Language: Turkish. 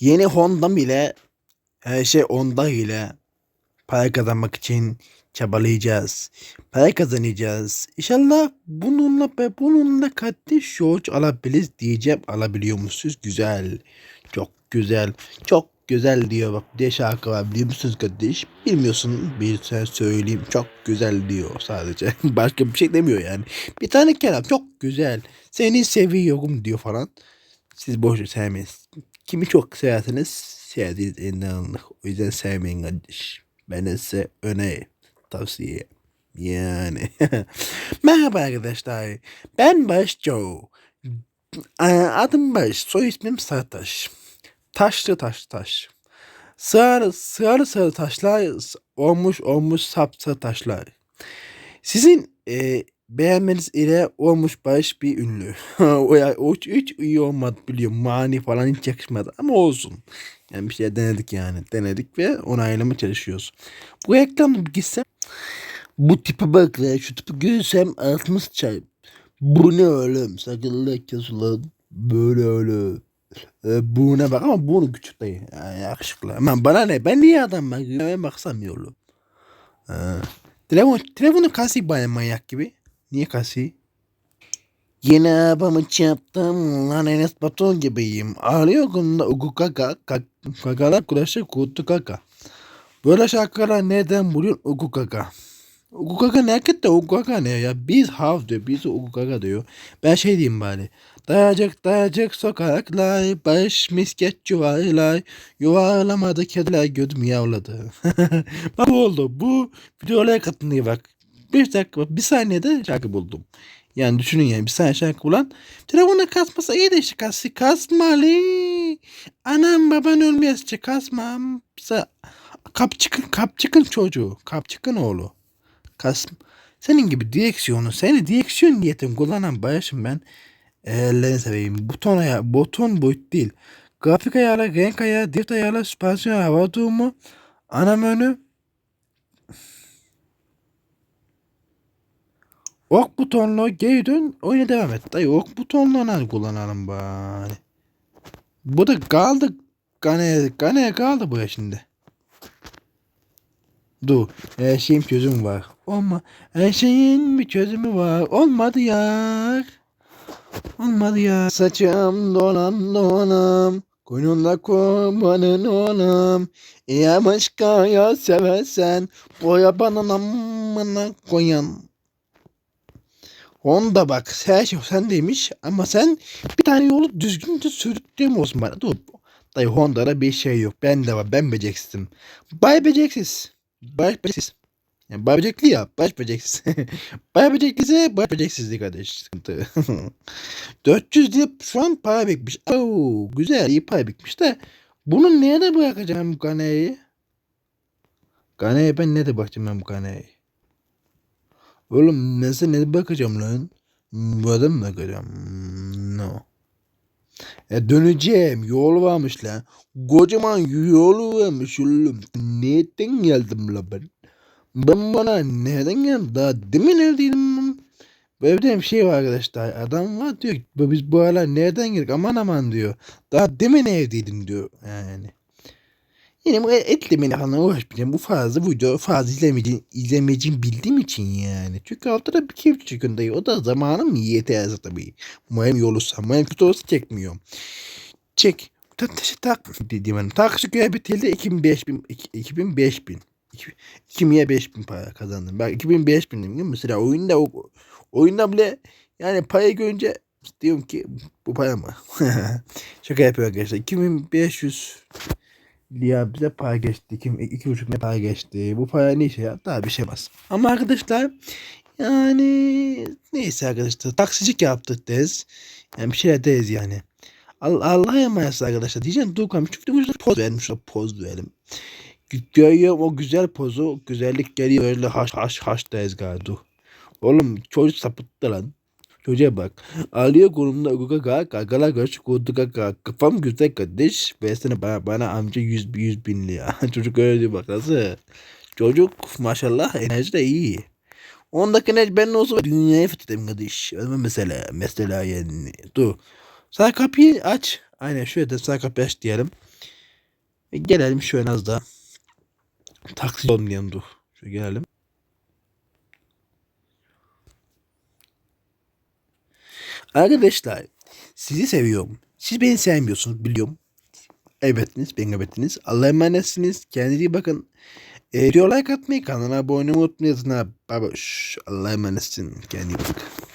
Yeni Honda bile her şey onda ile para kazanmak için çabalayacağız. Para kazanacağız. İnşallah bununla ve bununla katli şoç alabiliriz diyeceğim. Alabiliyor musunuz? Güzel. Çok güzel. Çok güzel diyor. Bak de şarkı var biliyor musunuz kardeş? Bilmiyorsun. Bir sen söyleyeyim. Çok güzel diyor sadece. Başka bir şey demiyor yani. Bir tane kelam çok güzel. Seni seviyorum diyor falan. Siz boş sevmeyiz. Kimi çok seversiniz? Sevdiğiniz alınır. O yüzden sevmeyin kardeş. Ben size öne tavsiye. Yani. Merhaba arkadaşlar. Ben Baş Joe. Ee, Adım Baş. Soy ismim Sartaş. Taşlı taş taş. Sığarı sığarı sığarı taşlar olmuş olmuş sapsarı taşlar. Sizin e, beğenmeniz ile olmuş baş bir ünlü. o, ya, o hiç, iyi olmadı biliyorum. Mani falan hiç yakışmadı ama olsun. Yani bir şey denedik yani. Denedik ve onaylama çalışıyoruz. Bu reklamda gitsem bu tipe bak ya şu tipi görsem altımız çay. Bu ne oğlum? Sakınlı kesulan böyle öyle. E, bu ne bak ama bunu küçük değil. Yani yakışıklı. Aman bana ne? Ben niye adam bak? Ben baksam yolu. E, telefon, telefonu kasi baya manyak gibi. Niye kasi? Yine abamı çarptım lan Enes Batur gibiyim. Ağlıyor konuda ugu kaka, kak, kakalar kuraşı kutu kaka. Böyle şarkılar neden buluyor ugu kaka? Ugu kaka ne hakikaten ugu kaka ne ya? Biz hav diyor, biz ugu kaka diyor. Ben şey diyeyim bari. Dayacak dayacak sokaklar, baş misket yuvarlar, yuvarlamadı kediler gödüm yavladı. bak bu oldu, bu videoya katılıyor bak. Bir dakika, bir saniyede şarkı buldum. Yani düşünün yani bir saniye şarkı bulan. Telefona kasmasa iyi de işte kas, kasmalı. Anam baban ölmeyesçe kasmam. Bize kap çıkın, kap çıkın çocuğu. Kap çıkın oğlu. Kas, senin gibi direksiyonu, seni direksiyon niyetim kullanan bayışım ben. Ellerini seveyim. Buton ayağı, buton boyut değil. Grafik ayarla, renk ayağı, drift ayarla, süspansiyon hava durumu, ana menü, Ok butonla geri dön oyuna devam et. Dayı ok butonla kullanalım bari. Bu da kaldı. Gane, gane kaldı bu ya şimdi. Dur. Her şeyin çözümü var. Olma. Her şeyin bir çözümü var. Olmadı ya. Olmadı ya. Saçım dolan dolanım. Koynunda kurbanın olam. Ya başka ya seversen. Boya bana namına koyan. Onda bak her şey sendeymiş ama sen bir tane yolu düzgünce sürttüğüm olsun bana. Dur. Dayı Honda'da bir şey yok. Ben de var. Ben beceriksizim. Bay beceriksiz. Baş beceriksiz. Yani bay becerikli ya. Baş beceriksiz. bay becerikliyse baş beceriksizlik kardeş. Sıkıntı. 400 diye şu an para birikmiş. Oo, güzel iyi para birikmiş de. Bunu nerede bırakacağım bu kaneyi? Kaneye ben nerede bakacağım ben bu kaneyi? Oğlum mesela ne bakacağım lan? Bu adam mı bakacağım? No. E döneceğim. Yol varmış lan. Kocaman yolu varmış oğlum. Nereden geldim la ben? Ben bana nereden geldim? Daha demin ben. Böyle bir şey var arkadaşlar. Adam var diyor. Biz bu aralar nereden geldik? Aman aman diyor. Daha demin evdeydim diyor. Yani. Bu etli beni falan uğraşmayacağım. Bu fazla video fazla izlemeyeceğim, izlemeyeceğim bildiğim için yani. Çünkü altta bir keyif çıkın dayı. O da zamanım yeterse tabii. Muhem yolursa. Muhem kötü olsa çekmiyorum. Çek. Taşı tak dediğim hani. Takışı göğe bitirdi 2000 5000 2000 5000. 2000'ye 5000 para kazandım. Bak 2000 5000 değil mi? Mesela oyunda oyunda bile yani parayı görünce diyorum ki bu para mı? Şaka yapıyor arkadaşlar. 2500 Lia bize para geçti. İki, iki buçuk ne para geçti. Bu para ne işe ya? Daha bir şey var. Ama arkadaşlar yani neyse arkadaşlar taksicik yaptık deriz. Yani bir şeyler deriz yani. Allah Allah'a emanet arkadaşlar. Diyeceğim dur kalmış. Çünkü güzel poz vermiş. Poz verelim. Görüyorum o güzel pozu. Güzellik geliyor öyle haş haş haş deriz galiba. Oğlum çocuk sapıttı lan. Çocuğa bak. Ağlıyor kolumda uguga ga gagala göç kuduga ga. Kafam güzel kardeş. Versene bana, bana amca yüz, yüz bin lira. Çocuk öyle diyor bak nasıl. Çocuk maşallah enerji de iyi. 10 dakika enerji ben olsa dünyayı fethedeyim kardeş. Ama mesela mesela yani. Dur. Sağ kapıyı aç. Aynen şöyle de sağ kapıyı aç diyelim. E, gelelim şöyle az da taksi olmayan dur. Şöyle gelelim. Arkadaşlar sizi seviyorum. Siz beni sevmiyorsunuz biliyorum. Elbettiniz, beni elbettiniz. Allah'a emanetsiniz. Kendinize iyi bakın. E, video like atmayı, kanala abone olmayı unutmayın. Baba, Allah'a emanetsin. Kendine iyi bak.